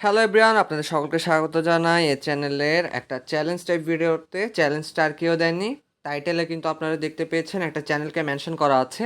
Hello everyone আপনাদের সকলকে স্বাগত জানাই এ চ্যানেলের একটা চ্যালেঞ্জ টাইপ ভিডিওতে চ্যালেঞ্জটা আর কেউ দেননি। টাইটেলে কিন্তু আপনারা দেখতে পেয়েছেন একটা চ্যানেলকে মেনশন করা আছে।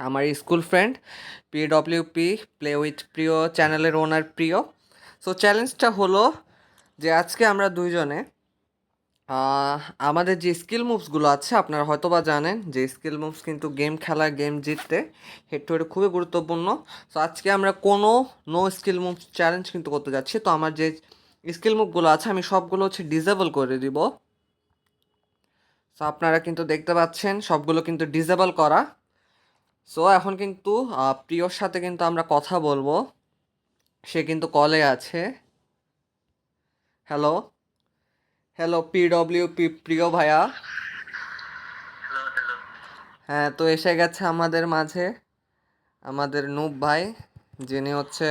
আমার school friend PWP play with প্রিয় চ্যানেলের ওনার প্রিয় সো চ্যালেঞ্জটা হলো যে আজকে আমরা দুইজনে আমাদের যে স্কিল মুভসগুলো আছে, আপনারা হয়তো বা জানেন যে স্কিল মুভস কিন্তু গেম খেলা গেম জিততে হেড টু হেড খুবই গুরুত্বপূর্ণ। তো আজকে আমরা কোনো নো স্কিল মুভস চ্যালেঞ্জ কিন্তু করতে যাচ্ছি। তো আমার যে স্কিল মুভগুলো আছে, আমি সবগুলো হচ্ছে ডিসেবল করে দিব। সো আপনারা কিন্তু দেখতে পাচ্ছেন, সবগুলো কিন্তু ডিসেবল করা। সো এখন কিন্তু প্রিয়র সাথে কিন্তু আমরা কথা বলব। সে কিন্তু কলে আছে। হ্যালো হ্যালো পিডব্লিউ পি প্রিয় ভাইয়া। হ্যাঁ তো এসে গেছে আমাদের মাঝে আমাদের নূপ ভাই যিনি হচ্ছে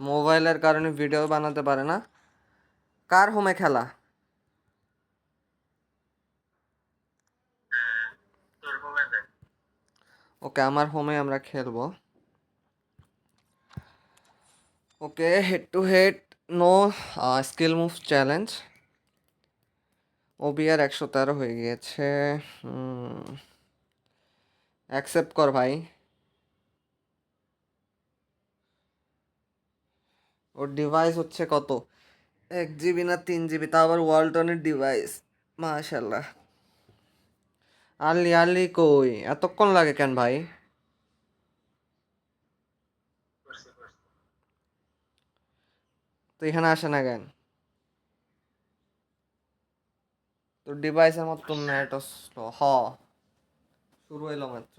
মোবাইলের কারণে ভিডিও বানাতে পারে না। কার হোমে খেলা? ওকে আমার হোমে আমরা খেলব। Okay head to head no skill move challenge OBR একশো তেরো হয়ে গিয়েছে। অ্যাকসেপ্ট কর ভাই। ওর ডিভাইস হচ্ছে কত? এক জিবি না তিন জিবি তা আবার ওয়ালটনের ডিভাইস মাশাল্লাহ আর্লি আর্লি কই? এতক্ষণ লাগে কেন ভাই? তো এখানে আসে না কেন? তোর ডিভাইসের মতো নেট স্লো হ। শুরু হইল মাত্র।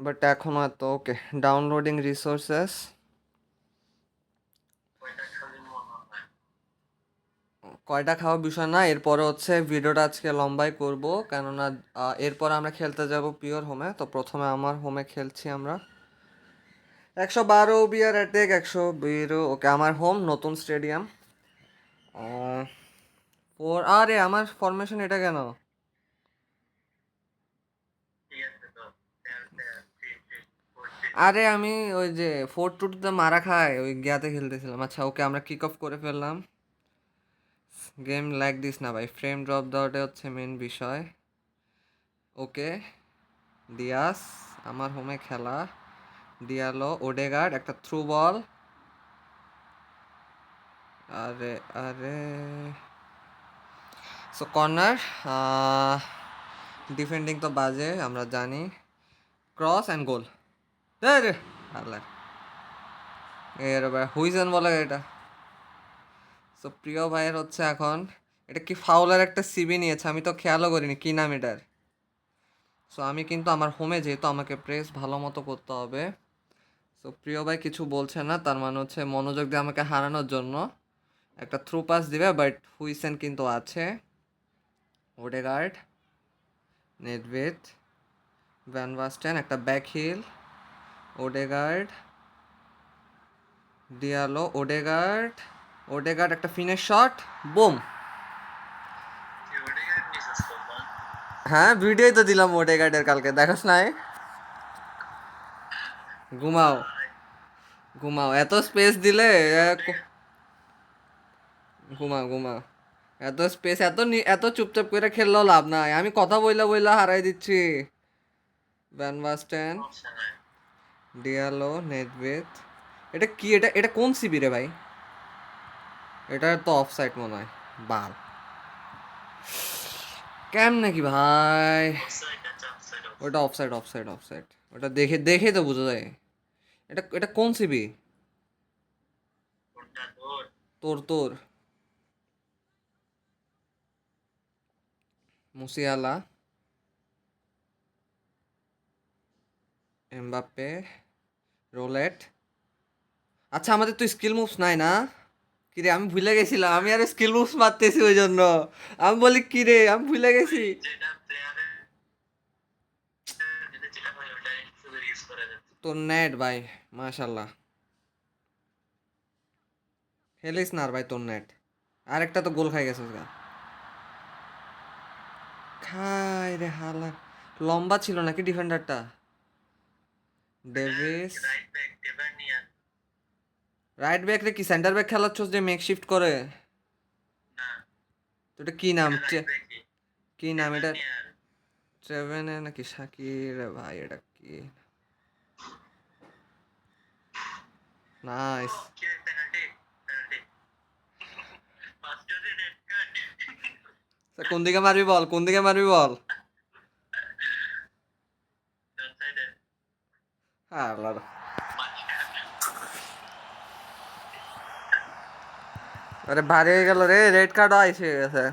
বাট এখনও এত ওকে ডাউনলোডিং রিসোর্সেস কয়টা খাওয়া বিষয় না, এরপরে হচ্ছে ভিডিওটা আজকে লম্বাই করব, কেননা এরপর আমরা খেলতে যাব পিওর হোমে তো প্রথমে আমার হোমে খেলছি আমরা। একশো বারো বিয়ার অ্যাটেক একশো বিরো ওকে আমার হোম নতুন স্টেডিয়াম ফোর, আরে আমার ফরমেশন এটা কেন? আরে আমি ওই যে ফোর টু টুতে মারা খায়, ওই গিয়াতে খেলতেছিলাম। আচ্ছা ওকে আমরা কিক অফ করে ফেললাম। গেম লাইক দিস না ভাই ফ্রেম ড্রপ দেওয়াটা হচ্ছে মেন বিষয়। ওকে, দিয়াস, আমার হোমে খেলা। ডিয়ালো ওডেগার্ড, একটা থ্রু বল আরে আরে সো কর্নার ডিফেন্ডিং তো বাজে, আমরা জানি। ক্রস অ্যান্ড গোল রে আল্লাহ এর হুইজেন বলে এটা। সো প্রিয় ভাইয়ের হচ্ছে এখন, এটা কি ফাউলার একটা সিবি নিয়েছে? আমি তো খেয়ালও করিনি, কি নাম এটার? সো আমি কিন্তু আমার হোমে যেহেতু আমাকে প্রেস ভালো মতো করতে হবে। সো প্রিয় ভাই কিছু বলছে না, তার মানে হচ্ছে মনোযোগ দিয়ে আমাকে হারানোর জন্য। একটা থ্রু পাস দিবে বাট হুইসেন কিন্তু আছে। ওডেগার্ড নেটভেট ভ্যান বাস্টেন একটা back heel Odegaard Diallo Odegaard Odegaard একটা ফিনিশ শট বুম হ্যাঁ ভিডিওই তো দিলাম ওডেগার্ডের কালকে দেখোস নাই? ঘুমাও ঘুমাও এত স্পেস দিলে ঘুমাও ঘুমাও। এত স্পেস এত এত চুপচাপ করে খেললেও লাভ নাই। আমি কথা বইলা বইলা হারাই দিচ্ছি। ভ্যান বাস্টেন ডিয়ালো নেটবেথ এটা কি, এটা এটা কোন সিবি রে ভাই? এটা তো অফ সাইড মনে হয়। বাল। কেম নাকি ভাই? ওটা offside offside offside ওটা দেখে দেখে তো বোঝা যায়। এটা এটা কোন সিবি তোর তোর। মুসিয়ালা এমবাপ্পে রোলেট আচ্ছা আমাদের তো স্কিল মুভস নাই না। কিরে, আমি ভুলে গেছিলাম, আমি আর স্কিল মুভস মারতেছি ওই জন্য আমি বলি, কিরে, আমি ভুলে গেছি। তোর নেট ভাই মাশাল্লাহ খেলিস না আর, ভাই, তোর নেট আরেকটা তো গোল খাই গেছে খাই রে হালা। লম্বা ছিল নাকি ডিফেন্ডারটা? ডেভিস। রাইট ব্যাক রে কি? সেন্টার ব্যাক খেলাচ্ছস যে মেক শিফট করে? না। তো এটা কি নাম? কি? নাম এটা? ট্রেভেনে নাকি শাকির? ভাই এটা কি? নাইস কে penalty penalty first day red card কোন দিকে মারবি বল? কোন দিকে মারবি বল? আল্লাহ আরে ভারী হয়ে গেল রে রেড কার্ড আইসে গেছে।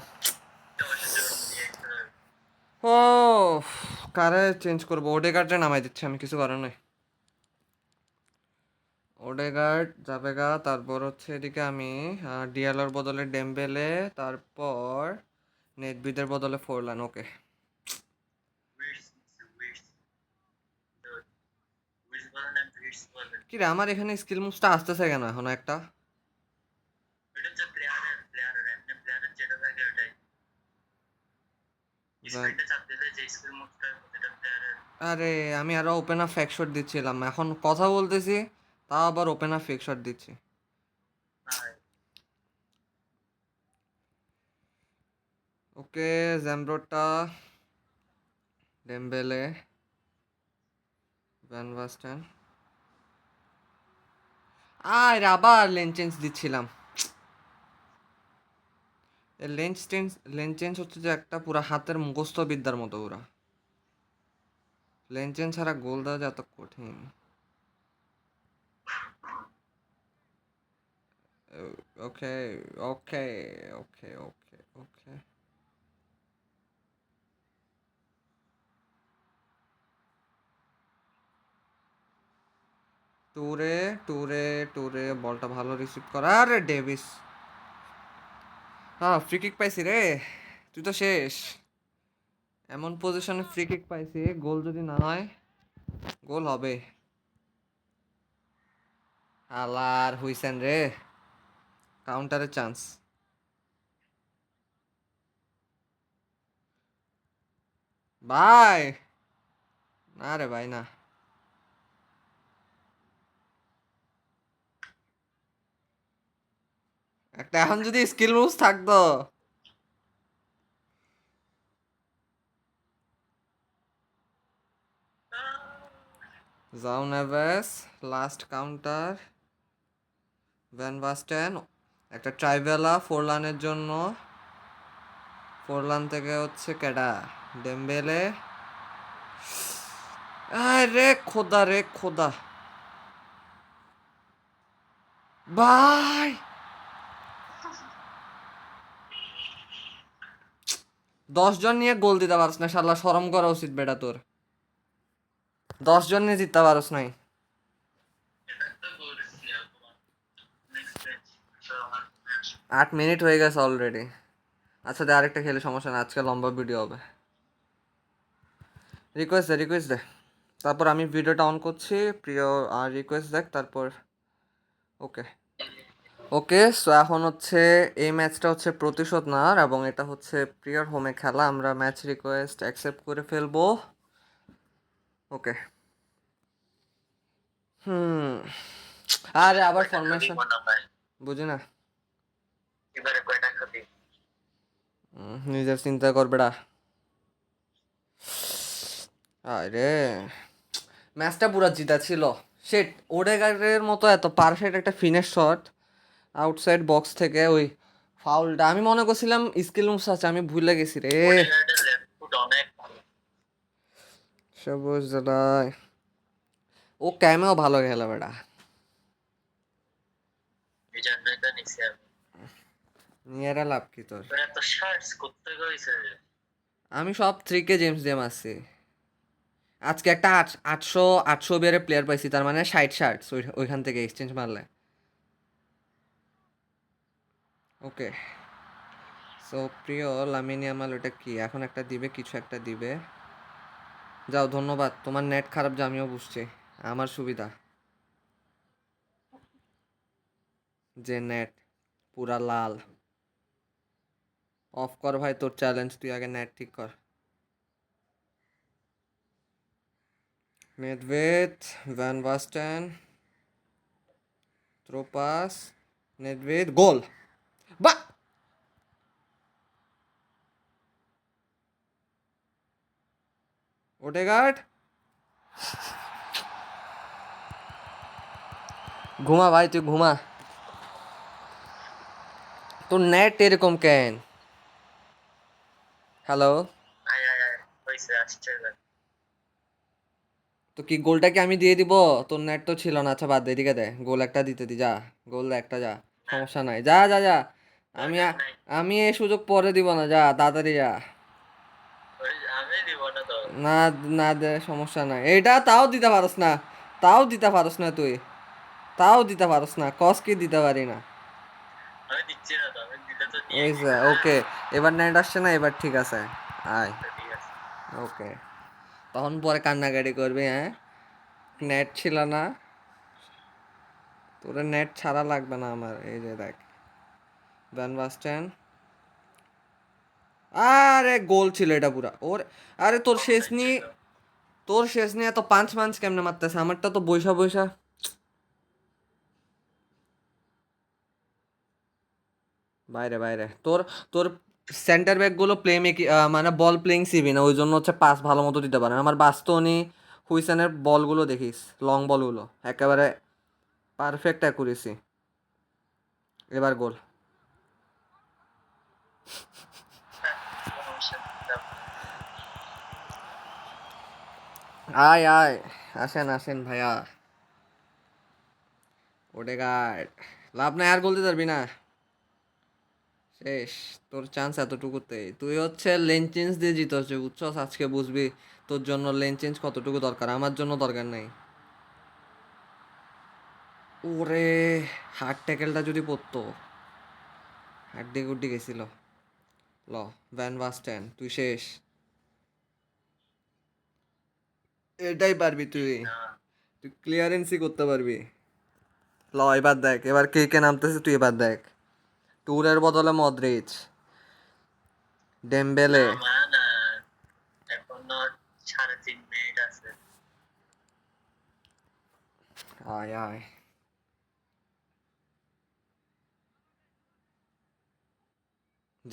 ও কারে চেঞ্জ করব? ওডে কার্ডে নামাই দিচ্ছি আমি, কিছু করার নাই। ওডে গার্ড জাবেগা তারপর হচ্ছে এদিকে আমি ডিএলআর বদলে ডেম্বেলে তারপর নেটবিদের বদলে ফোরলান ওকে উইটস উইটস উইটস বলেন না উইটস বলেন কি রে আমার এখানে স্কিল মুভসটা আসতেছে কেন এখন একটা? আরে, আমি আরও ওপেন আপ ফেক শট দিচ্ছিলাম, এখন কথা বলতেছি, তাও আবার ওপেন আপ ফেক শট দিচ্ছি। ওকে জ্যামব্রোটা ডেমবেলে, ভ্যান বাস্টেন আর আবার লেন চেঞ্জ দিচ্ছিলাম। লেন্স চেঞ্জ লেন চেঞ্জ হচ্ছে যে একটা পুরা হাতের মুখস্থ বিদ্যার মতো পুরা লেন চেঞ্জ ছাড়া গোল দেওয়া যে এত কঠিন। ওকে ওকে ওকে ওকে ওকে। টুরে টুরে টুরে বলটা ভালো রিসিভ করা। আরে ডেভিস। হ্যাঁ ফ্রি কিক পাইছি রে। তুই তো শেষ। এমন পজিশনে ফ্রি কিক পাইছি, গোল যদি না হয়, গোল হবে। আলার হুইসেন রে। কাউন্টারের চান্স ভাই না রে ভাই না। একটা এখন যদি স্কিল মুভস থাকতো। Joao Neves last counter Van Basten একটা ট্রাইভেলা ফোরলানের জন্য। ফোর লান থেকে হচ্ছে কেডা? ডেম্বেলে আরে খোদা, রে খোদা। ভাই! দশ জন নিয়ে গোল দিতে পারস না, শালা সরম করা উচিত বেটা তোর। দশ জন নিয়ে জিততে পারস নাই। আট মিনিট হয়ে গেছে অলরেডি আচ্ছা দে আরেকটা খেলে, সমস্যা না আজকে লম্বা ভিডিও হবে। রিকোয়েস্ট দে রিকোয়েস্ট দে। তারপর আমি ভিডিওটা অন করছি, প্রিয়, আর রিকোয়েস্ট দেখ, তারপর ওকে ওকে সো এখন হচ্ছে এই ম্যাচটা হচ্ছে প্রতিশোধ নেওয়ার এবং এটা হচ্ছে প্রিয়ার হোমে খেলা। আমরা ম্যাচ রিকোয়েস্ট অ্যাকসেপ্ট করে ফেলব। ওকে। হুম। আরে আবার ফরমেশন বুঝি না। নিজের চিন্তা করবে না। আরে। ম্যাচটা পুরো জিতা ছিল। সেট ওডেগারের মতো এত পারফেক্ট একটা ফিনিশ শট আউটসাইড বক্স থেকে ওই ফাউলটা আমি মনে করছিলাম স্কিল মুভস আছে আমি ভুলে গেছি রে। সবুজ ও ক্যামেও ভালো খেলে বেটা। নিয়েরা লাভ কি তোর? আমি সব থ্রি কে জেমস জেম আছি আজকে একটা আট আটশো আটশো বেড়ে প্লেয়ার পাইছি তার মানে ষাট শার্টস ওইখান থেকে এক্সচেঞ্জ মারলে। ওকে। সো প্রিয় লামিনি আমাল, ওটা কি? এখন একটা দিবে, কিছু একটা দিবে। যাও, ধন্যবাদ। তোমার নেট খারাপ, যে আমিও বুঝছি। আমার সুবিধা। যে নেট পুরা লাল। অফ কর ভাই, তোর চ্যালেঞ্জ তুই আগে নেট ঠিক কর। Nedved Van Basten through pass Nedved goal! বা ওটেগার্ড ঘুমা ভাই তুই ঘুমা। তোর নেট এরকম কেন? হ্যালো। তো কি গোলটা কি আমি দিয়ে দিব? তোর নেট তো ছিল না আচ্ছা বাদ দে এদিকে দে। গোল একটা দিতে দি যা। গোল একটা যা। সমস্যা নাই। যা যা যা। আমি আমি এই সুযোগ পরে দিব না যা তাড়াতাড়ি যা না না দে সমস্যা নাই। এইটা তাও দিতে পারস না তাও দিতে পারস না তুই। তাও দিতে পারস না কস কি দিতে পারি না। ওকে এবার নেট আসছে না এবার ঠিক আছে আয়। ওকে তখন পরে কান্নাকাটি করবি হ্যাঁ? নেট ছিল না। তোর নেট ছাড়া লাগবে না আমার এই যে দেখ। ভ্যান বাস্টেন আরে গোল ছিল এটা পুরা। ওর আরে তোর শেষ নিয়ে তোর শেষ নিয়ে এত পাঁচ পাঁচ কেমনে মারতেছে? আমারটা তো বৈশা বৈশা বাইরে বাইরে। তোর তোর সেন্টার ব্যাকগুলো প্লে মেকি মানে বল প্লেইং সিবি না ওই জন্য হচ্ছে পাস ভালো মতো দিতে পারে। আমার বাস্তনি হুইসেনের বলগুলো দেখিস লং বলগুলো একেবারে পারফেক্ট অ্যাকুরেসি এবার গোল। আয় আয়। আসেন আসেন ভাইয়া। ওটে গার্ড। লাভ নাই, আর গোল দিতে পারবি না। শেষ, তোর চান্স এতটুকুতেই তুই হচ্ছে লেন চেঞ্জ দিয়ে জিতে হচ্ছে বুঝছস? আজকে বুঝবি তোর জন্য লেন চেঞ্জ কতটুকু দরকার। আমার জন্য দরকার নেই। ওরে হার্ট ট্যাকেলটা যদি পড়তো। হাড্ডি গুড্ডি গেছিল। ল ভ্যান বাস্টেন তুই শেষ। এটাই পারবি তুই। তুই ক্লিয়ারেন্সই করতে পারবি। ল এবার দেখ এবার কে কে নামতেছে তুই এবার দেখ। ট্যুরের বদলে মদ্রিচ। ডেম্বেলে আয় আয়।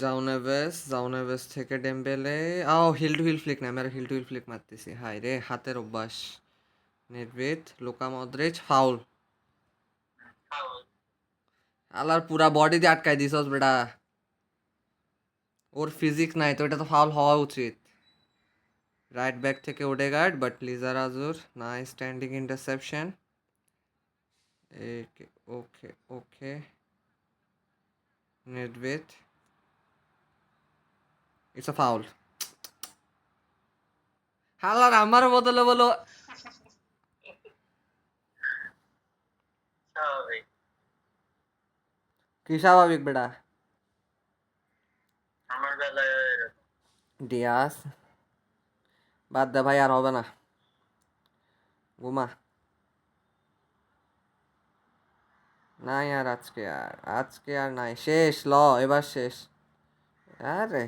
জাউনেভেস জাউনেভেস থেকে ডেম্বেলে আও হিল টু হিল ফ্লিক না আমি হিল টু হিল ফ্লিক মারতেছি। হাই রে, হাতের অভ্যাস। নেটভিথ লোকা মদ্রিচ ফাউল. আলার পুরা বডি দিয়ে আটকাই দিছস বেটা। ওর ফিজিক্স নাই, তো এটা তো ফাউল হওয়া উচিত। রাইট ব্যাক থেকে ওডেগার্ড বাট লিজার আজুর নাই standing interception okay okay. Nedved it's a foul হালার আমার বদলে বলো। কি স্বাভাবিক বেটা? ডিয়াস। বাদ দে ভাই আর হবে না। ঘুমা। নাই আর আজকে আর আজকে আর নাই। শেষ ল এবার শেষ। আরে।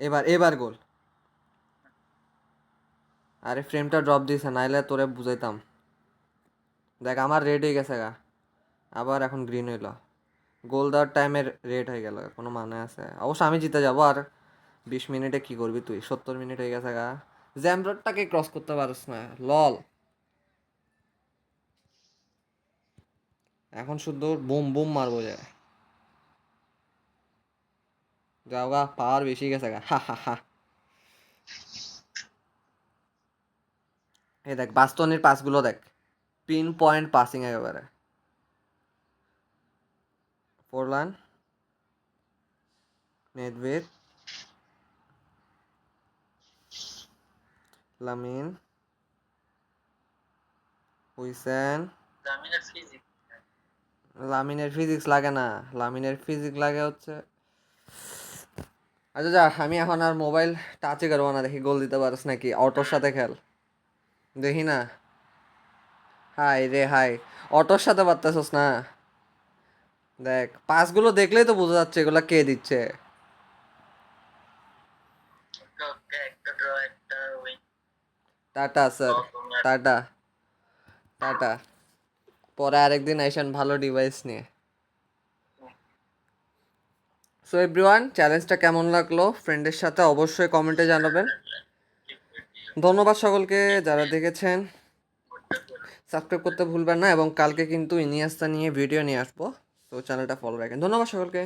এবার এবার গোল আরে ফ্রেমটা ড্রপ দিয়েছে, নাইলে তোরে বুঝাইতাম। দেখ, আমার রেড হয়ে গেছে গা। আবার এখন গ্রিন হইল। গোল দেওয়ার টাইমের রেড হয়ে গেল, কোনো মানে আছে? অবশ্য আমি জিতে যাব, আর বিশ মিনিটে কি করবি তুই? সত্তর মিনিট হয়ে গেছে গা। জ্যামরোডটাকে ক্রস করতে পারিস না লল এখন শুধু বুম বুম মারবো যায় যাও গা পাওয়ার বেশি গেছে গা হা হা হা। এই দেখ বাস্তনির পাসগুলো দেখ। পিন পয়েন্ট পাসিং একেবারে। Forlan Nedved Lamine. হুইসেন। লামিনের ফিজিক্স লাগে না। লামিনের ফিজিক্স লাগে হচ্ছে আচ্ছা যা, আমি এখন আর মোবাইল টাচই করব না, দেখি গোল দিতে পারিস নাকি? অটোর সাথে খেল। দেখি না। হাই রে, হাই। অটোর সাথে পারতেছস না? দেখ পাসগুলো দেখলেই তো বোঝা যাচ্ছে এগুলা কে দিচ্ছে. Tata, sir. টাটা। টাটা। পরে আরেকদিন আইসেন ভালো ডিভাইস নিয়ে। সো এভরিওয়ান চ্যালেঞ্জটা কেমন লাগল? ফ্রেন্ডের সাথে অবশ্যই কমেন্টে জানাবেন। ধন্যবাদ সকলকে যারা দেখেছেন। সাবস্ক্রাইব করতে ভুলবেন না এবং কালকে কিন্তু ইনিয়াস্তা নিয়ে ভিডিও নিয়ে আসব। তো চ্যানেলটা ফলো রাখেন। ধন্যবাদ সকলকে।